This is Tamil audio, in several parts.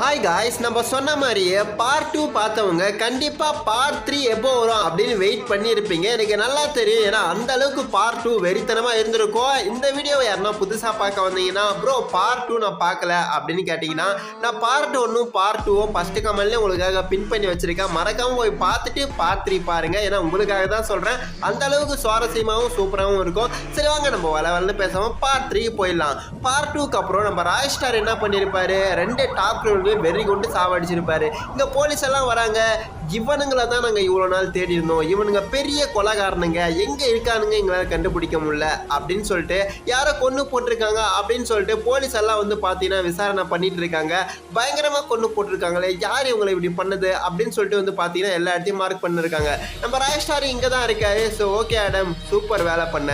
ஹாய் காய்ஸ் நம்ம சொன்ன மாதிரியே பார்ட் டூ பார்த்தவங்க கண்டிப்பாக பார்ட் த்ரீ எப்போ வரும் அப்படின்னு வெயிட் பண்ணியிருப்பீங்க. எனக்கு நல்லா தெரியும். ஏன்னா அந்த அளவுக்கு பார்ட் டூ வெறித்தனமாக இருந்திருக்கும். இந்த வீடியோவை யாருன்னா புதுசாக பார்க்க வந்தீங்கன்னா ப்ரோ பார்ட் டூ நான் பார்க்கல அப்படின்னு கேட்டிங்கன்னா நான் பார்ட் ஒன்றும் பார்ட் டூவும் ஃபஸ்ட்டு கமெண்ட்லேயே உங்களுக்காக பின் பண்ணி வச்சுருக்கேன். மறக்காமல் போய் பார்த்துட்டு பார்ட் த்ரீ பாருங்கள் ஏன்னா உங்களுக்காக தான் சொல்கிறேன் அந்த அளவுக்கு சுவாரஸ்யமாகவும் சூப்பராகவும் இருக்கும். சரி வாங்க நம்ம வள வளர்ந்து பேசாமல் பார்ட் த்ரீ போயிடலாம். பார்ட் டூக்கு அப்புறம் நம்ம ராய் ஸ்டார் என்ன பண்ணியிருப்பாரு? ரெண்டு டாப் ரோடு வெறி கொண்டு சாவடிச்சிருப்பாரு. இங்கே போலீஸ் எல்லாம் வராங்க. இவனுங்களை தான் நாங்கள் இவ்வளோ நாள் தேடி இருந்தோம் இவனுங்க பெரிய கொலகாரனுங்க. எங்கே இருக்கானுங்க எங்களால் கண்டுபிடிக்க முடியல. அப்படின்னு சொல்லிட்டு யாரை கொன்று போட்டிருக்காங்க அப்படின்னு சொல்லிட்டு போலீஸ் எல்லாம் வந்து பார்த்தீங்கன்னா விசாரணை பண்ணிட்டு இருக்காங்க. பயங்கரமாக கொன்று போட்டிருக்காங்களே யார் இவங்களை இப்படி பண்ணது அப்படின்னு சொல்லிட்டு வந்து பார்த்தீங்கன்னா எல்லா இடத்தையும் மார்க் பண்ணிருக்காங்க. நம்ம ராயஸ்டார் இங்கே தான் இருக்காரு. ஸோ ஓகே ஆடம் சூப்பர் வேலை பண்ண.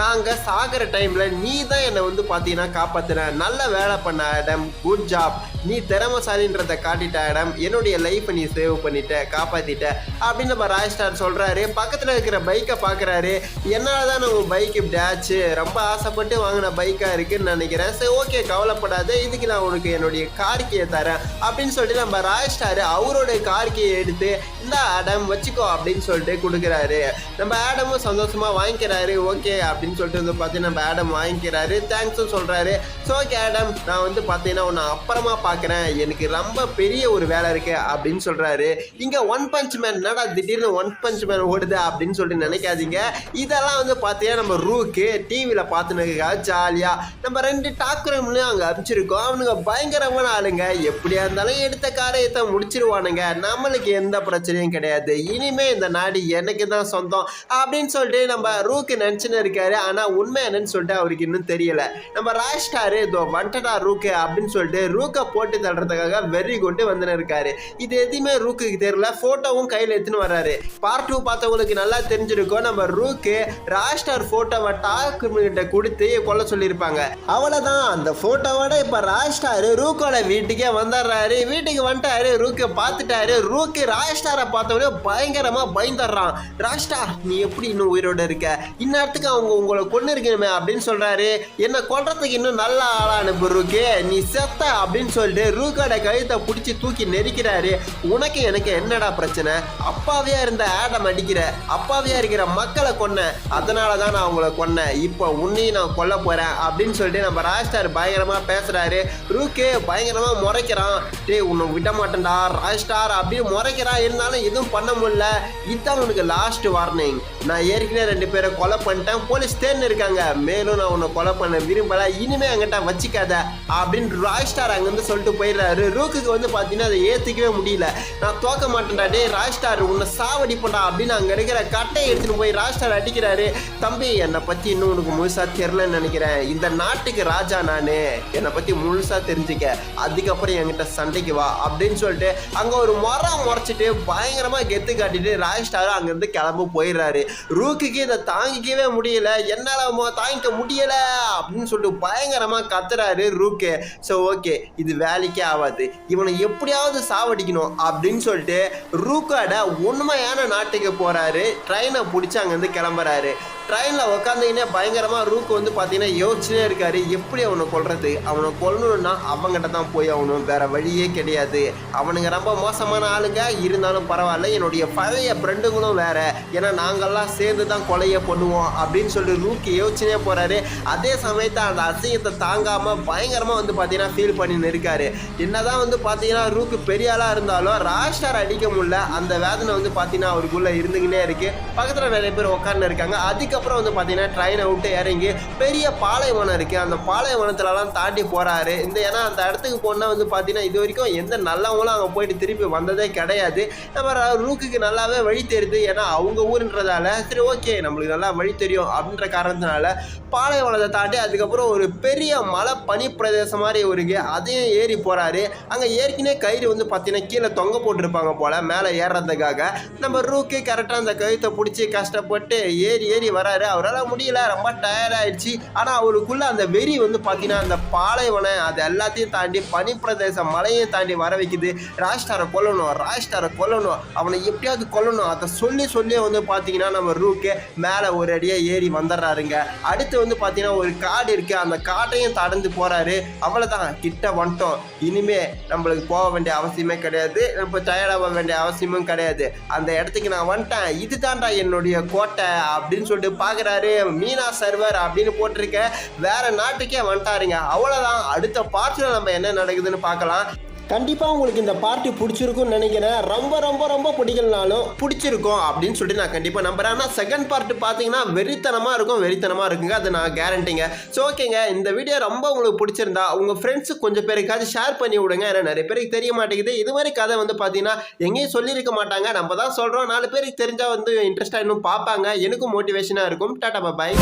நாங்கள் சாகிற டைமில் நீ தான் என்னை வந்து பார்த்தீங்கன்னா காப்பாற்றின நல்ல வேலை பண்ண ஆடம் குட் ஜாப் நீ திறமசாலின்றதை காட்டிட்ட ஆடம் என்னுடைய லைஃப்பை நீ சேவ் பண்ணிட்ட. காப்பாற்றிட்ட அப்படின்னு நம்ம ராய் ஸ்டார் சொல்கிறாரு பக்கத்தில் இருக்கிற பைக்கை பார்க்குறாரு என்னால் தான் உங்கள் பைக் இப்படி ஆச்சு? ரொம்ப ஆசைப்பட்டு வாங்கின பைக்காக இருக்குதுன்னு நினைக்கிறேன். சரி ஓகே கவலைப்படாத. இதுக்கு நான் உனக்கு என்னுடைய கார்கியை தரேன். அப்படின்னு சொல்லிட்டு நம்ம ராய் ஸ்டார் அவருடைய கார்கியை எடுத்து இந்த ஆடம் வச்சுக்கோ அப்படின்னு சொல்லிட்டு கொடுக்குறாரு. நம்ம ஆடமும் சந்தோஷமாக வாங்கிக்கிறாரு. ஓகே அப்படின்னு சொல்லிட்டு வந்து பார்த்தீங்கன்னா நம்ம ஆடம் வாங்கிக்கிறாரு. தேங்க்ஸும் சொல்கிறாரு ஸோ ஓகே ஆடம் நான் வந்து பார்த்தீங்கன்னா உன்னை அப்புறமா பார்க்குறேன் எனக்கு ரொம்ப பெரிய ஒரு வேலை இருக்குது அப்படின்னு சொல்கிறாரு இங்கே ஒன் பஞ்ச் மேன் என்னடா திடீர்னு ஒன் பஞ்ச் மேன் ஓடுது அப்படின்னு சொல்லிட்டு நினைக்காதீங்க. இதெல்லாம் வந்து பார்த்தீங்கன்னா நம்ம ரூக்கு டிவியில் பார்த்துனதுக்காக ஜாலியாக நம்ம ரெண்டு டாக்குரம்லையும் அங்கே அனுப்பிச்சிருக்கோம். அவனுங்க பயங்கரமான ஆளுங்க. எப்படியா இருந்தாலும் எடுத்த காரியத்தை முடிச்சிருவானுங்க. நம்மளுக்கு எந்த பிரச்சனையும் கிடையாது. இனிமே இந்த நாடு எனக்கு தான் சொந்தம் அப்படின்னு சொல்லிட்டு நம்ம ரூக்கு நினச்சின்னு இருக்காரு. ஆனால் உண்மை என்னன்னு சொல்லிட்டு அவருக்கு இன்னும் தெரியல. நம்ம ராஜ்டாரு இதோ வண்டடா ரூக்கு அப்படின்னு சொல்லிட்டு ரூக்கை போட்டு தள்ளுறதுக்காக வெறி கொண்டு வந்துன்னு இருக்காரு. இது எதுவுமே ரூக்குக்கு தெரியல. ஃபோட்டோவும் கையில் எடுத்துன்னு வர்றாரு. பார்ட் டூ பார்த்தவங்களுக்கு நல்லா தெரிஞ்சிருக்கும். நம்ம ரூக்கு ராஜ்டார் ஃபோட்டோவை டாக்கு கிட்ட கொடுத்து கொல்ல சொல்லியிருப்பாங்க. அவ்வளோதான் அந்த ஃபோட்டோவோட இப்போ ராஜ்டார் ரூக்கோட வீட்டுக்கே வந்துடுறாரு. வீட்டுக்கு வந்துட்டாரு. ரூக்கை பார்த்துட்டாரு. ரூக்கு ராஜ்டாரை பார்த்தவொடனே பயங்கரமாக பயந்துடுறான். ராஷ்டார் நீ எப்படி இன்னும் உயிரோட இருக்க? இந்நேரத்துக்கு அவங்க உங்களை கொண்டு இருக்கணுமே அப்படின்னு சொல்கிறாரு என்ன கொல்றதுக்கு இன்னும் நல்ல ஆளாக அனுப்பு ரூக்கு. நீ செத்த அப்படின்னு சொல்லிட்டு ரூக்கோட கழுத்தை பிடிச்சி தூக்கி நெரிக்கிறாரு. உனக்கு எனக்கு என்னடா பிரச்சனை? அப்பாவியா இருந்த ஆடம் அடிக்கிற அப்பாவியா இருக்கிற மக்களை கொன்ன. அதனால தான் நான் அவங்கள கொன்னேன் இப்போ உன்னையும் நான் கொல்ல போறேன் அப்படின்னு சொல்லிட்டு நம்ம ராஜ்ஸ்டார் பயங்கரமா பேசுறாரு. ரூக்கு பயங்கரமா முறைக்கிறான். டேய் உன்னை விட மாட்டேன்டா ராஜ்ஸ்டார் அப்படின்னு முறைக்கிறான் இருந்தாலும் எதுவும் பண்ண முடியல. இதுதான் உனக்கு லாஸ்ட் வார்னிங் நான் ஏற்கனவே ரெண்டு பேரை கொலை பண்ணிட்டேன். போலீஸ் தேர்ந்து இருக்காங்க. மேலும் நான் உன்னை கொலை பண்ண விரும்பல. இனிமே அங்கிட்ட வச்சுக்காத அப்படின்னு ராய் ஸ்டார் அங்கேருந்து சொல்லிட்டு போயிடுறாரு. ரூக்குக்கு வந்து பார்த்தீங்கன்னா அதை ஏற்றுக்கவே முடியல. நான் தோக்க மாட்டேன் மாட்டேன்டா டே ராய் உன்னை சாவடிப்பண்டா அப்படின்னு அங்கே இருக்கிற கட்டையை எடுத்துட்டு போய் ராய் அடிக்கிறாரு. தம்பி என்னை பற்றி இன்னும் உனக்கு முழுசா தெரிலன்னு நினைக்கிறேன். இந்த நாட்டுக்கு ராஜா நானு. என்னை பற்றி முழுசா தெரிஞ்சுக்க. அதுக்கப்புறம் என்கிட்ட சண்டைக்கு வா அப்படின்னு சொல்லிட்டு அங்கே ஒரு முறம் முறைச்சிட்டு பயங்கரமாக கெத்து காட்டிட்டு ராய் ஸ்டார் அங்கேருந்து கிளம்ப போயிடுறாரு. ரூக்குக்கு இதை தாங்கிக்கவே முடியல. என்னால் தாங்கிக்க முடியல அப்படின்னு சொல்லிட்டு பயங்கரமாக கத்துறாரு ரூக்கு. ஸோ ஓகே இது வேலைக்கே ஆகாது. இவனை எப்படியாவது சாவடிக்கணும் அப்படின்னு சொல்லிட்டு ரூக்கோட உண்மையான நாட்டுக்கு போகிறாரு ட்ரெயினை பிடிச்சி அங்கேருந்து கிளம்புறாரு. ட்ரெயினில் உட்காந்துக்கினே பயங்கரமாக ரூக்கு வந்து பார்த்தீங்கன்னா யோசிச்சுனே இருக்காரு. எப்படி அவனை கொல்றது? அவனை கொல்லணும்னா அவங்ககிட்ட தான் போய் ஆகணும். வேற வழியே கிடையாது. அவனுங்க ரொம்ப மோசமான ஆளுங்க. இருந்தாலும் பரவாயில்ல. என்னுடைய பழைய ஃப்ரெண்டுங்களும் வேற. ஏன்னா நாங்கள்லாம் சேர்ந்து தான் கொலையை பண்ணுவோம் அப்படின்னு சொல்லி ரூக்கு யோசிச்சுனே போறாரு. அதே சமயத்தை அந்த அசிங்கத்தை தாங்காம பயங்கரமாக வந்து பார்த்தீங்கன்னா ஃபீல் பண்ணின்னு இருக்காரு. என்னதான் வந்து பார்த்தீங்கன்னா ரூக்கு பெரிய ஆளாக இருந்தாலும் ராஷ்டார் அடிக்க முடியல. அந்த வேதனை வந்து பார்த்தீங்கன்னா அவருக்குள்ள இருந்துக்கினே இருக்கு. பக்கத்தில் நிறைய பேர் உட்காந்து இருக்காங்க. அதுக்கப்புறம் வந்து பார்த்தீங்கன்னா ட்ரெயினை விட்டு இறங்கி பெரிய பாலைவனம் இருக்கு. அந்த பாலைவனத்துலலாம் தாண்டி போறாரு. இந்த ஏன்னா அந்த இடத்துக்கு போனால் வந்து பார்த்தீங்கன்னா இது வரைக்கும் எந்த நல்லவங்களும் அங்கே போயிட்டு திருப்பி வந்ததே கிடையாது. நம்ம ரூக்குக்கு நல்லாவே வழி தெரியுது. ஏன்னா அவங்க ஊருன்றதால சரி ஓகே நம்மளுக்கு நல்லா வழி தெரியும் அப்படின்ற காரணத்தினால பாலைவனத்தை தாண்டி அதுக்கப்புறம் ஒரு பெரிய மலை பனி பிரதேசம் மாதிரி இருக்கு. அதையும் ஏறி போறாரு. அங்கே ஏற்கனவே கயிறு வந்து பார்த்தீங்கன்னா கீழே தொங்க போட்டிருப்பாங்க போல. போல மேலே ஏறுறதுக்காக நம்ம ரூக்கு கரெக்டாக அந்த கழுத்தை பிடிச்சி கஷ்டப்பட்டு ஏறி ஏறி வராரு. அவரால் முடியல. ரொம்ப டயர்ட் ஆயிடுச்சு. ஆனால் அவருக்குள்ள அந்த வெறி வந்து பார்த்தீங்கன்னா அந்த பாலைவனம் அது எல்லாத்தையும் தாண்டி பனிப்பிரதேசம் மலையும் தாண்டி வர வைக்குது. ராஷ்டாரை கொல்லணும் ராஷ்டாரை கொல்லணும் அவனை எப்படியாவது கொல்லணும். அதை சொல்லி சொல்லி வந்து பார்த்தீங்கன்னா நம்ம ரூக்கு மேலே ஒரு அடியாக ஏறி வந்துடுறாருங்க. அடுத்து வந்து பார்த்தீங்கன்னா ஒரு காடு இருக்குது அந்த காட்டையும் தடந்து போகிறாரு அவ்வளோதான் கிட்ட வந்துட்டோம். இனிமே நம்மளுக்கு போக வேண்டிய அவசியமே கிடையாது. நம்ம டயர்டாக வேண்டிய அவசியமும் கிடையாது. அந்த இடத்துக்கு நான் வந்துட்டேன். இதுதான்டா என்னுடைய கோட்டை அப்படின்னு சொல்லிட்டு பார்க்குறாரு மீனா சர்வர் அப்படின்னு போட்டிருக்க. வேற நாட்டுக்கே வந்துட்டாருங்க. அவ்வளோதான் அடுத்த பார்ட்டில் நம்ம என்ன நடக்குதுன்னு பார்க்கலாம். கண்டிப்பாக உங்களுக்கு இந்த பார்ட்டி பிடிச்சிருக்கும்னு நினைக்கிறேன். ரொம்ப ரொம்ப ரொம்ப பிடிக்கலனாலும் பிடிச்சிருக்கும் அப்படின்னு சொல்லிட்டு நான் கண்டிப்பாக நம்புறேன். ஆனால் செகண்ட் பார்ட் பார்த்தீங்கன்னா வெறித்தனமாக இருக்கும் வெறித்தனமாக இருக்குங்க. அது நான் கேரண்டிங்க ஸோ ஓகேங்க இந்த வீடியோ ரொம்ப உங்களுக்கு பிடிச்சிருந்தா உங்கள் ஃப்ரெண்ட்ஸுக்கு கொஞ்சம் பேருக்காச்சும் ஷேர் பண்ணி விடுங்க. ஏன்னா நிறைய பேருக்கு தெரிய மாட்டேங்குது. இது மாதிரி கதை வந்து பார்த்தீங்கன்னா எங்கேயும் சொல்லியிருக்க மாட்டாங்க. நம்ம தான் சொல்கிறோம் நாலு பேருக்கு தெரிஞ்சால் வந்து இன்ட்ரெஸ்ட்டாக இன்னும் பார்ப்பாங்க. எனக்கும் மோட்டிவேஷனாக இருக்கும். டாட்டா பாய்